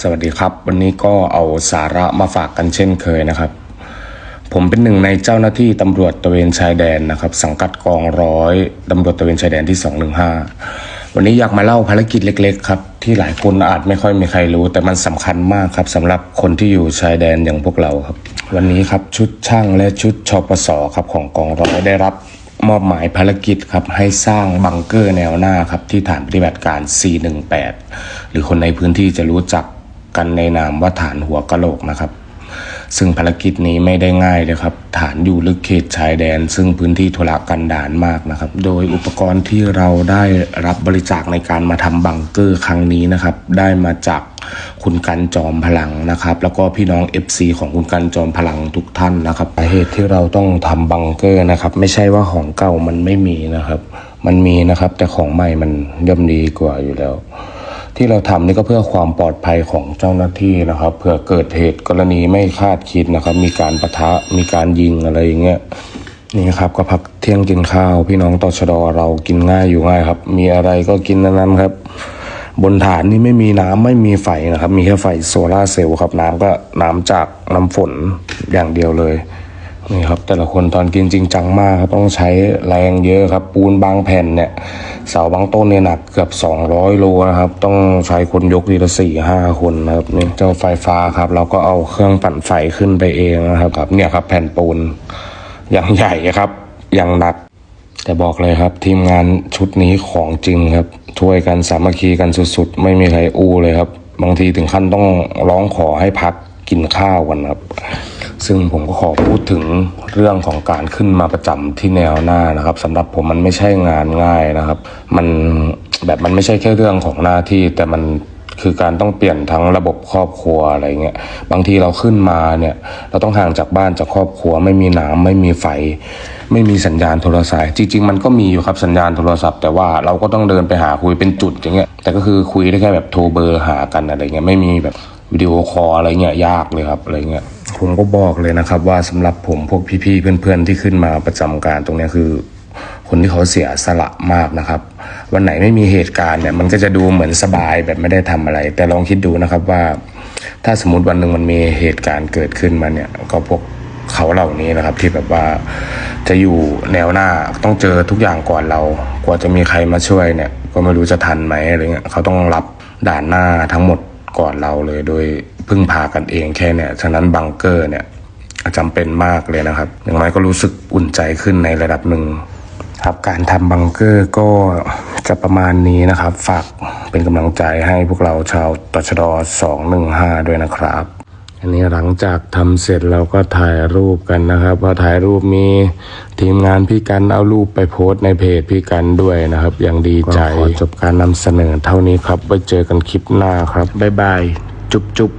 สวัสดีครับ วันนี้ก็เอาสาระมาฝากกันเช่นเคยนะครับ ผมเป็นหนึ่งในเจ้าหน้าที่ตำรวจตะเวนชายแดนนะครับ สังกัดกองร้อยตำรวจตะเวนชายแดนที่ 215 วันนี้อยากมาเล่าภารกิจเล็ก ๆ ครับ ที่หลายคนอาจไม่ค่อยมีใครรู้ แต่มันสำคัญมากครับสำหรับคนที่อยู่ชายแดนอย่างพวกเราครับ วันนี้ครับชุดช่างและชุดชปสครับของกองร้อยได้รับมอบหมายภารกิจครับให้สร้างบังเกอร์แนวหน้าครับที่ฐานปฏิบัติการ 418 หรือคนในพื้นที่จะรู้จัก กันในนามว่าฐานหัวกะโหลกนะครับ ซึ่งภารกิจนี้ไม่ได้ง่ายเลยครับ ฐานอยู่ลึกเขตชายแดน ซึ่งพื้นที่ทุรกันดารมากนะครับ โดยอุปกรณ์ที่เราได้รับบริจาคในการมาทำบังเกอร์ครั้งนี้นะครับ ได้มาจากคุณกันจอมพลังนะครับ แล้วก็พี่น้อง FC ของคุณกันจอมพลังทุกท่านนะครับสาเหตุที่เราต้องทำบังเกอร์นะครับ ไม่ใช่ว่าของเก่ามันไม่มีนะครับ มันมีนะครับ แต่ของใหม่มันย่อมดีกว่าอยู่แล้ว ที่เราทำนี่ก็เพื่อความปลอดภัยของเจ้าหน้าที่นะครับเผื่อเกิดเหตุกรณีไม่คาดคิดนะครับ มีการประทะมีการยิงอะไรอย่างเงี้ยนี่ครับก็พักเที่ยงกินข้าว พี่น้องต่อชะดเรากินง่ายอยู่ง่ายครับ มีอะไรก็กินนั้นๆครับ บนฐานนี่ไม่มีน้ำไม่มีไฟนะครับ มีแค่ไฟโซลาเซลล์ครับน้ำก็น้ำจากน้ำฝนอย่างเดียวเลย นี่ครับแต่ละคนตอนกินจริงจังมากครับต้องใช้แรงเยอะครับ ปูนบางแผ่นเนี่ย เสาบางต้นเนี่ยหนักเกือบ 200 โลนะครับ ต้องใช้คนยกทีละสี่ห้าคนนะครับนี่เจ้าไฟฟ้าครับ เราก็เอาเครื่องปั่นไฟขึ้นไปเองนะครับครับเนี่ยครับแผ่นปูนอย่างใหญ่ครับอย่างหนัก แต่บอกเลยครับ ทีมงานชุดนี้ของจริงครับ ช่วยกันสามัคคีกันสุดๆ ไม่มีใครอู้เลยครับ บางทีถึงขั้นต้องร้องขอให้พัก กินข้าวกันครับ ซึ่งผมก็ขอพูดถึงเรื่องของการขึ้นมาประจำที่แนวหน้านะครับสำหรับผมมันไม่ใช่งานง่ายนะครับ มันแบบมันไม่ใช่แค่เรื่องของหน้าที่แต่มันคือการต้องเปลี่ยนทั้งระบบครอบครัวอะไรเงี้ยบางทีเราขึ้นมาเนี่ย เราต้องห่างจากบ้านจากครอบครัว ไม่มีน้ำไม่มีไฟ ไม่มีสัญญาณโทรศัพท์จริง ๆ มันก็มีอยู่ครับสัญญาณโทรศัพท์ แต่ว่าเราก็ต้องเดินไปหาคุยเป็นจุดอย่างเงี้ยแต่ก็คือคุยได้แค่แบบโทรเบอร์หากันอะไรเงี้ยไม่มีแบบ วิดีโอคอลอะไรเงี้ยยากเลยครับอะไรเงี้ยผมก็บอกเลยนะครับ ว่าสำหรับผมพวกพี่ๆเพื่อนๆที่ขึ้นมาประจำการตรงนี้คือ คนที่เขาเสียสละมากนะครับ วันไหนไม่มีเหตุการณ์เนี่ย มันก็จะดูเหมือนสบายแบบไม่ได้ทำอะไร แต่ลองคิดดูนะครับว่า ถ้าสมมติวันหนึ่งมันมีเหตุการณ์เกิดขึ้นมาเนี่ย ก็พวกเขาเหล่านี้นะครับ ที่แบบว่าจะอยู่แนวหน้าต้องเจอทุกอย่างก่อนเรา กว่าจะมีใครมาช่วยเนี่ย ก็ไม่รู้จะทันไหมอะไรเงี้ยเขาต้องรับด่านหน้าทั้งหมด ก่อนเราเลย โดยพึ่งพากันเองแค่เนี่ย ฉะนั้นบังเกอร์เนี่ยจำเป็นมากเลยนะครับ อย่างไรก็รู้สึกอุ่นใจขึ้นในระดับหนึ่งครับการทำบังเกอร์ก็จะประมาณนี้นะครับ ฝากเป็นกำลังใจให้พวกเราชาวตชด215 ด้วยนะครับ อันนี้หลังจากทำเสร็จเราก็ถ่ายรูปกันนะครับพอถ่ายรูปมีทีมงานพี่กันเอารูปไปโพสต์ในเพจพี่กันด้วยนะครับ อย่างดีใจขอจบการนำเสนอเท่านี้ครับไว้เจอกันคลิปหน้าครับบ๊ายบาย จุ๊บจุ๊บ